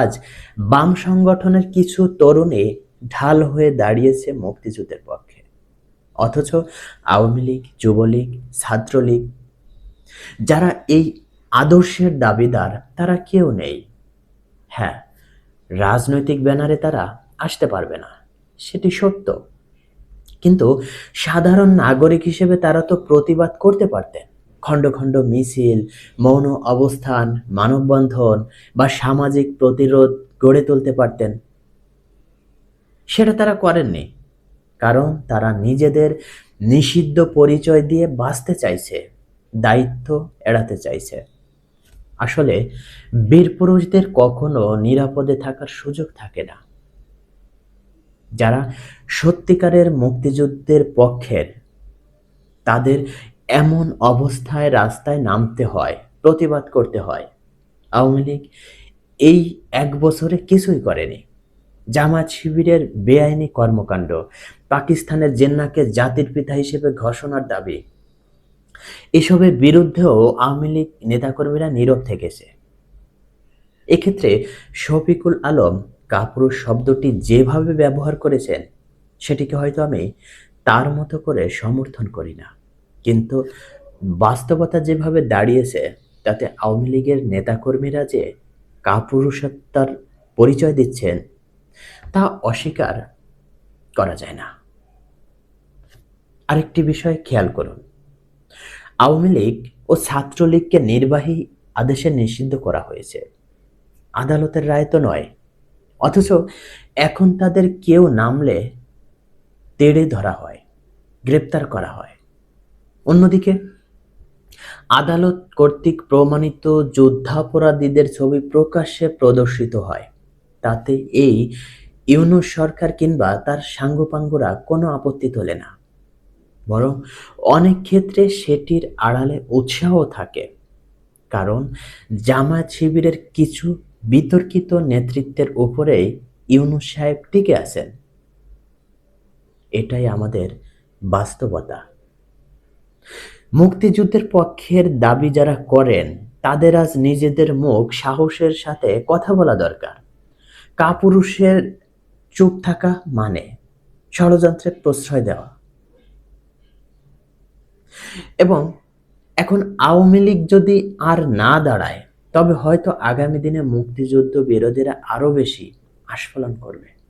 আজ বাম সংগঠনের কিছু তরুণী ঢাল হয়ে দাঁড়িয়েছে মুক্তিযুদ্ধের পক্ষে। অথচ আওয়ামী লীগ, যুবলীগ, ছাত্রলীগ, যারা এই আদর্শের দাবিদার, তারা কেউ নেই। হ্যাঁ রাজনৈতিক ব্যানারে তারা আসতে পারবে না, সেটি সত্য। কিন্তু সাধারণ নাগরিক হিসেবে তারা তো প্রতিবাদ করতে পারতেন। খণ্ড খণ্ড মিছিল, মৌন অবস্থান, মানববন্ধন বা সামাজিক প্রতিরোধ গড়ে তুলতে পারতেন। সেটা তারা করেননি, কারণ তারা নিজেদের নিষিদ্ধ পরিচয় দিয়ে বাঁচতে চাইছে, দায়িত্ব এড়াতে চাইছে। আসলে বীর পুরুষদের কখনো নিরাপদে থাকার সুযোগ থাকে না। যারা সত্যিকারের মুক্তিযুদ্ধের পক্ষের, তাদের এমন অবস্থায় রাস্তায় নামতে হয়, প্রতিবাদ করতে হয়। আওয়ামী লীগ এই এক বছরে কিছুই করেনি। জামাত শিবিরের বেআইনি কর্মকাণ্ড, পাকিস্তানের জেন্নাকে জাতির পিতা হিসেবে ঘোষণার দাবি। এসবের বিরুদ্ধেও আওয়ামী লীগ নেতাকর্মীরা নীরব থেকেছে। এক্ষেত্রে শফিকুল আলম কাপুরুষ শব্দটি যেভাবে ব্যবহার করেছেন, সেটিকে হয়তো আমি তার মতো করে সমর্থন করি না। কিন্তু বাস্তবতা যেভাবে দাঁড়িয়েছে, তাতে আওয়ামী লীগের নেতাকর্মীরা যে কাপুরুষত্বার পরিচয় দিচ্ছেন, তা অস্বীকার করা যায় না। আরেকটি বিষয় খেয়াল করুন। আওয়ামী লীগ ও ছাত্রলীগকে নির্বাহী আদেশে নিষিদ্ধ করা হয়েছে। আদালতের রায় তো নয়। অথচ এখন তাদের কেউ নামলে তেড়ে ধরা হয়, গ্রেপ্তার করা হয়। অন্যদিকে, আদালত কর্তৃক প্রমাণিত যুদ্ধাপরাধীদের ছবি প্রকাশ্যে প্রদর্শিত হয়। তাতে এই ইউনুস সরকার কিংবা তার সাঙ্গপাঙ্গরা কোনো আপত্তি তোলে না। বরং অনেক ক্ষেত্রে সেটির আড়ালে উৎসাহ থাকে। কারণ জামায়াত শিবিরের কিছু বিতর্কিত নেতৃত্বের উপরেই ইউনুস সাহেব টিকে আছেন। এটাই আমাদের বাস্তবতা। মুক্তিযুদ্ধের পক্ষের দাবি যারা করেন, তাদের আজ নিজেদের মুখ সাহসের সাথে কথা বলা দরকার। কাপুরুষের চুপ থাকা মানে ষড়যন্ত্রের প্রশ্রয় দেওয়া। এবং এখন আওয়ামী লীগ যদি আর না দাঁড়ায়, তবে হয়তো আগামী দিনে মুক্তিযুদ্ধ বিরোধীরা আরও বেশি আস্ফলন করবে।